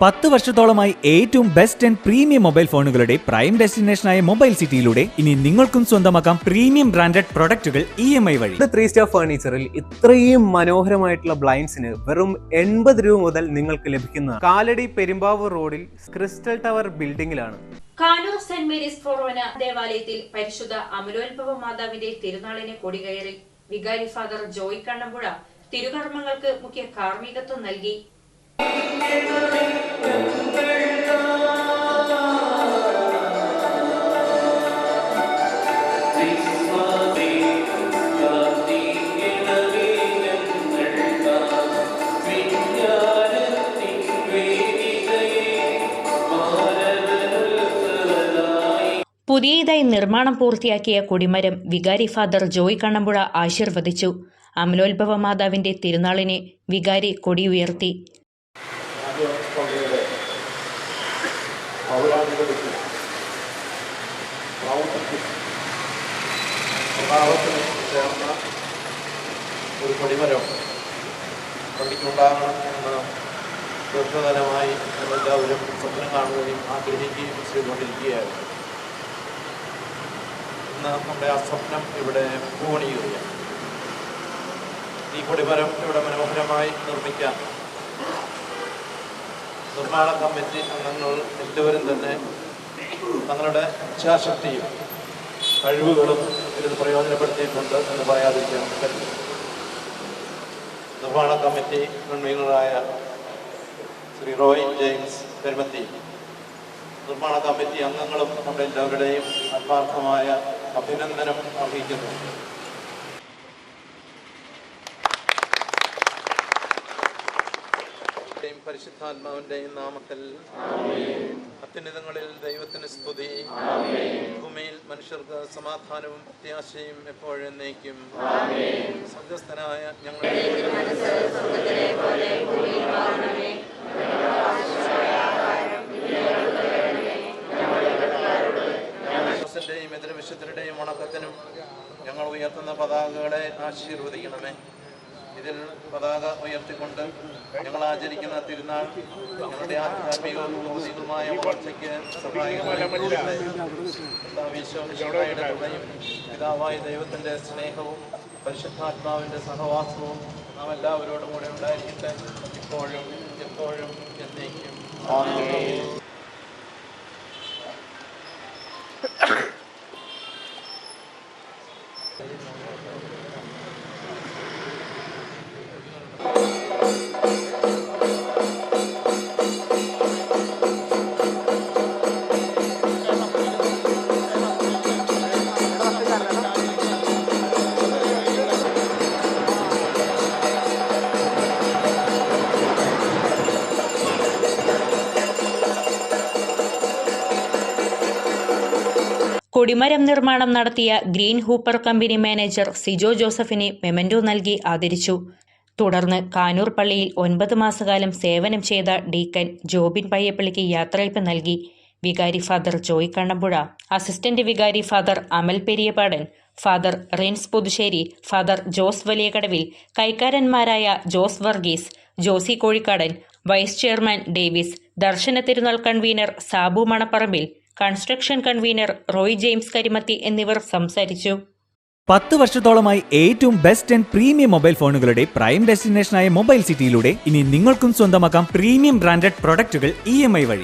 പത്ത് വർഷത്തോളമായി ഏറ്റവും ബെസ്റ്റ് ആൻഡ് പ്രീമിയം മൊബൈൽ ഫോണുകളുടെ പ്രൈം ഡെസ്റ്റിനേഷനായ മൊബൈൽ സിറ്റിയിലൂടെ ഇനി നിങ്ങൾക്കും സ്വന്തമാക്കാം പ്രീമിയം ബ്രാൻഡഡ് പ്രൊഡക്റ്റുകൾ ഇ എം ഐ വഴി. ത്രീ സ്റ്റാർ ഫർണിച്ചറിൽ ഇത്രയും മനോഹരമായിട്ടുള്ള ബ്ലൈൻഡ്സിന് വെറും എൺപത് രൂപ മുതൽ നിങ്ങൾക്ക് ലഭിക്കുന്ന കാലടി പെരുമ്പാവൂർ റോഡിൽ ക്രിസ്റ്റൽ ടവർ ബിൽഡിംഗിലാണ്. കാനൂർ സെന്റ് മേരീസ് ഫൊറോന ദേവാലയത്തിൽ പരിശുദ്ധ അമലോത്ഭവ മാതാവിന്റെ തിരുനാളിനെ കൊടികയറി വികാരി ഫാദർ ജോയ് കണ്ണമ്പുഴ തിരുകർമ്മങ്ങൾക്ക് മുഖ്യ കാർമ്മികത്വം നൽകി. പുതിയതായി നിർമ്മാണം പൂർത്തിയാക്കിയ കൊടിമരം വികാരി ഫാദർ ജോയ് കണ്ണമ്പുഴ ആശീർവദിച്ചു. അമലോത്ഭവ മാതാവിന്റെ തിരുനാളിനെ വികാരി കൊടി ഉയർത്തി. പള്ളിയുടെ പൗരാണികതയ്ക്കും പ്രൗഢിക്കും സ്വഭാവത്തിന് ചേർന്ന ഒരു കൊടിമരം പള്ളിക്കുണ്ടാകണം എന്ന് ദീർഘകാലമായി നമ്മളെല്ലാവരും സ്വപ്നം കാണുകയും ആഗ്രഹിക്കുകയും ചെയ്തുകൊണ്ടിരിക്കുകയായിരുന്നു. നമ്മുടെ ആ സ്വപ്നം ഇവിടെ പൂവണിയുകയാണ് ഈ കൊടിമരം ഇവിടെ മനോഹരമായി നിർമ്മിക്കാൻ നിർമ്മാണ കമ്മിറ്റി അംഗങ്ങൾ എല്ലാവരും തന്നെ തങ്ങളുടെ ഇച്ഛാശക്തിയും കഴിവുകളും ഇതിൽ പ്രയോജനപ്പെടുത്തിയിട്ടുണ്ട് എന്ന് പറയാതിരിക്കാൻ പറ്റില്ല. നിർമ്മാണ കമ്മിറ്റി കൺവീനറായ ശ്രീ റോയ് ജെയിംസ് പെരുമത്തി നിർമ്മാണ കമ്മിറ്റി അംഗങ്ങളും നമ്മുടെ എല്ലാവരുടെയും ആത്മാർത്ഥമായ അഭിനന്ദനം അറിയിക്കുന്നു പരിശുദ്ധാത്മാവിന്റെയും നാമത്തിൽ അത്യുന്നതങ്ങളിൽ ദൈവത്തിന് സ്തുതി. ഭൂമിയിൽ മനുഷ്യർക്ക് സമാധാനവും പ്രത്യാശയും എപ്പോഴും നയിക്കും സ്വർഗസ്ഥനായ ഞങ്ങളുടെ യും എതിർവിശുദ്ധരുടെയും ഉണക്കത്തിനും ഞങ്ങൾ ഉയർത്തുന്ന പതാകകളെ ആശീർവദിക്കണമേ. ഇതിൽ പതാക ഉയർത്തിക്കൊണ്ട് ഞങ്ങൾ ആചരിക്കുന്ന തിരുനാൾ ഞങ്ങളുടെ ആധ്യാത്മികവും ഭൗതികവുമായ വളർച്ചയ്ക്ക് പിതാവായ ദൈവത്തിന്റെ സ്നേഹവും പരിശുദ്ധാത്മാവിന്റെ സഹവാസവും നാം എല്ലാവരോടും കൂടെ ഉണ്ടായിരിക്കട്ടെ. ഇപ്പോഴും എപ്പോഴും എന്നേക്കും. കൊടിമരം നിർമ്മാണം നടത്തിയ Green Hooper company manager Sijo ജോസഫിനെ മെമന്റോ നൽകി ആദരിച്ചു. തുടർന്ന് കാനൂർ പള്ളിയിൽ ഒൻപത് മാസകാലം സേവനം ചെയ്ത ഡീക്കൻ ജോബിൻ പയ്യപ്പള്ളിക്ക് യാത്രയപ്പ് നൽകി. വികാരി ഫാദർ ജോയ് കണ്ണമ്പുഴ അസിസ്റ്റന്റ് വികാരി father Amal Periyapadan father Rins Puthussery father Jose Valiyakadavil കൈക്കാരന്മാരായ Jose Varghese Josy Kozhikkadan vice chairman Davis Darshana തിരുനാൾ convener Sabu Manapparambil construction convener Roy James Karimathi എന്നിവർ സംസാരിച്ചു. പത്ത് വർഷത്തോളമായി ഏറ്റവും ബെസ്റ്റ് ആൻഡ് പ്രീമിയം മൊബൈൽ ഫോണുകളുടെ prime ഡെസ്റ്റിനേഷനായ mobile സിറ്റിയിലൂടെ ഇനി നിങ്ങൾക്കും സ്വന്തമാക്കാം പ്രീമിയം ബ്രാൻഡഡ് പ്രൊഡക്റ്റുകൾ ഇ എം ഐ വഴി.